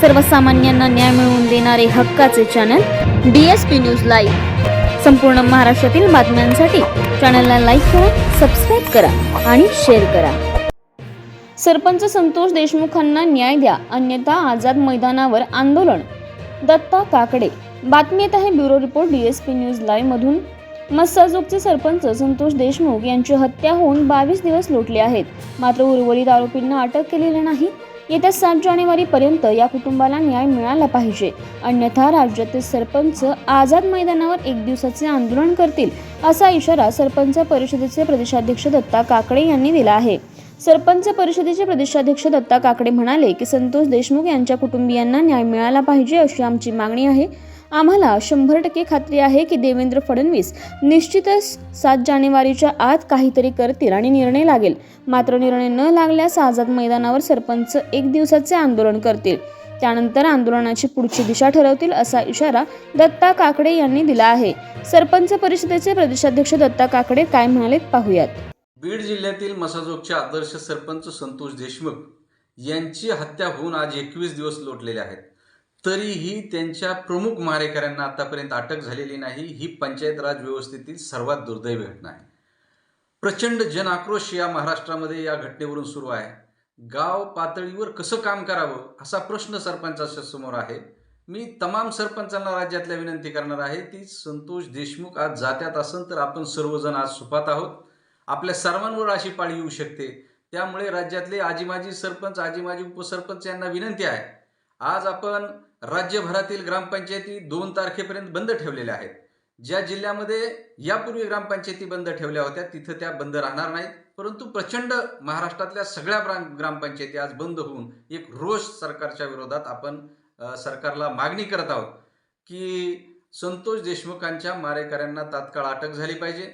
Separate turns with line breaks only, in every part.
सर्वसामान्यांना न्याय मिळवून देणारे हक्काचे channel D S P news live संपूर्ण महाराष्ट्रातील बातम्यांसाठी चॅनलला लाईक करा सबस्क्राईब करा आणि शेअर करा. सरपंच संतोष देशमुखांना न्याय द्या अन्यथा आझाद मैदानावर आंदोलन. दत्ता काकडे. बातमी येत आहे bureau report D S P news live मधून. मस्साजोगचे सरपंच संतोष देशमुख यांची हत्या होऊन बावीस दिवस लोटले आहेत. मात्र उर्वरित आरोपींना अटक केलेली नाही. येत्या सात जानेवारीपर्यंत या कुटुंबाला न्याय मिळाला पाहिजे. अन्यथा राज्यातील सरपंच आझाद मैदानावर एक दिवसाचे आंदोलन करतील असा इशारा सरपंच परिषदेचे प्रदेशाध्यक्ष दत्ता काकडे यांनी दिला आहे. सरपंच परिषदेचे प्रदेशाध्यक्ष दत्ता काकडे म्हणाले की संतोष देशमुख यांच्या कुटुंबियांना न्याय मिळाला पाहिजे अशी आमची मागणी आहे. आम्हाला शंभर टक्के खात्री आहे की देवेंद्र फडणवीस निश्चितच सात जानेवारीच्या आत काहीतरी करतील आणि निर्णय लागेल. मात्र निर्णय न लागल्यास आझाद मैदानावर सरपंच एक दिवसाचे आंदोलन करतील. त्यानंतर आंदोलनाची पुढची दिशा ठरवतील असा इशारा दत्ता काकडे यांनी दिला आहे. सरपंच परिषदेचे प्रदेशाध्यक्ष दत्ता काकडे काय म्हणालेत पाहूयात.
बीड जिल्ह्यातील मसाजोगचे आदर्श सरपंच संतोष देशमुख यांची हत्या होऊन आज एकवीस दिवस लोटलेले आहेत. तरीही त्यांच्या प्रमुख मारेकऱ्यांना आतापर्यंत अटक झालेली नाही. ही पंचायत राज व्यवस्थेतील सर्वात दुर्दैवी घटना आहे. प्रचंड जन या महाराष्ट्रामध्ये या घटनेवरून सुरू आहे. गाव पातळीवर कसं काम करावं असा प्रश्न सरपंचाच्या समोर आहे. मी तमाम सरपंचांना राज्यातल्या विनंती करणार आहे ती संतोष देशमुख आज जात्यात असेल तर आपण सर्वजण आज सुपात आहोत. आपल्या सर्वांवर अशी पाळी येऊ शकते. त्यामुळे राज्यातले आजी माजी सरपंच आजी माजी उपसरपंच यांना विनंती आहे. आज आपण राज्यभरातील ग्रामपंचायती दोन तारखेपर्यंत बंद ठेवलेल्या आहेत. ज्या जिल्ह्यामध्ये यापूर्वी ग्रामपंचायती बंद ठेवल्या होत्या तिथं त्या बंद राहणार नाहीत. परंतु प्रचंड महाराष्ट्रातल्या सगळ्या ग्राम ग्रामपंचायती आज बंद होऊन एक रोष सरकारच्या विरोधात आपण सरकारला मागणी करत आहोत की संतोष देशमुखांच्या मारेकऱ्यांना तात्काळ अटक झाली पाहिजे.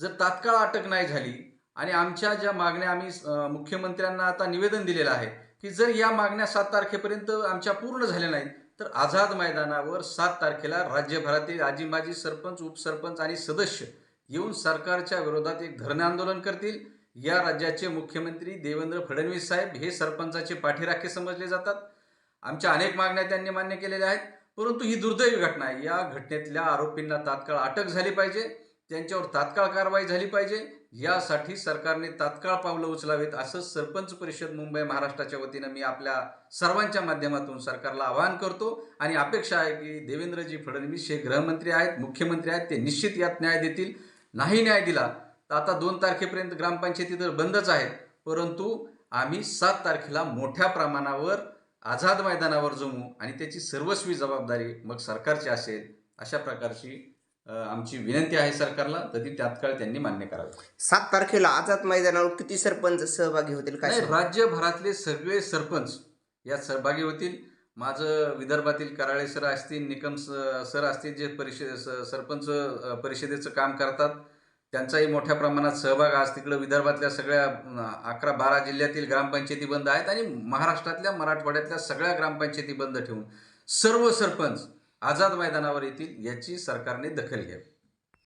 जर तात्काळ अटक नाही झाली आणि आमच्या ज्या मागण्या आम्ही मुख्यमंत्र्यांना आता निवेदन दिलेलं आहे की जर या मागण्या सात तारखेपर्यंत आमच्या पूर्ण झाल्या नाहीत तर आझाद मैदानावर सात तारखेला राज्यभरातील आजी माजी सरपंच उपसरपंच आणि सदस्य येऊन सरकारच्या विरोधात एक धरणे आंदोलन करतील. या राज्याचे मुख्यमंत्री देवेंद्र फडणवीस साहेब हे सरपंचाचे पाठीराखे समजले जातात. आमच्या अनेक मागण्या त्यांनी मान्य केलेल्या आहेत परंतु ही दुर्दैवी घटना आहे. या घटनेतल्या आरोपींना तात्काळ अटक झाली पाहिजे. त्यांच्यावर तात्काळ कारवाई झाली पाहिजे. यासाठी सरकारने तात्काळ पावलं उचलावीत असं सरपंच परिषद मुंबई महाराष्ट्राच्या वतीनं मी आपल्या सर्वांच्या माध्यमातून सरकारला आवाहन करतो. आणि अपेक्षा आहे की देवेंद्रजी फडणवीस हे गृहमंत्री आहेत मुख्यमंत्री आहेत ते निश्चित यात न्याय देतील. नाही न्याय दिला तर आता दोन तारखेपर्यंत ग्रामपंचायती तर बंदच आहेत. परंतु आम्ही सात तारखेला मोठ्या प्रमाणावर आझाद मैदानावर जमू आणि त्याची सर्वस्वी जबाबदारी मग सरकारची असेल अशा प्रकारची आमची विनंती आहे सरकारला तर ती तात्काळ त्यांनी मान्य करावी
सात तारखेला आझाद मैदानावर किती सरपंच सहभागी होतील काय
नाही? राज्यभरातले सगळे सरपंच यात सहभागी होतील माझं विदर्भातील कराळे सर असतील निकम स- सर असतील जे परिषद सरपंच परिषदेचं काम करतात त्यांचाही मोठ्या प्रमाणात सहभाग आज तिकडं विदर्भातल्या सगळ्या अकरा बारा जिल्ह्यातील ग्रामपंचायती बंद आहेत आणि महाराष्ट्रातल्या मराठवाड्यातल्या सगळ्या ग्रामपंचायती बंद ठेवून सर्व सरपंच आझाद मैदानावर येतील याची सरकारने दखल घ्यावी.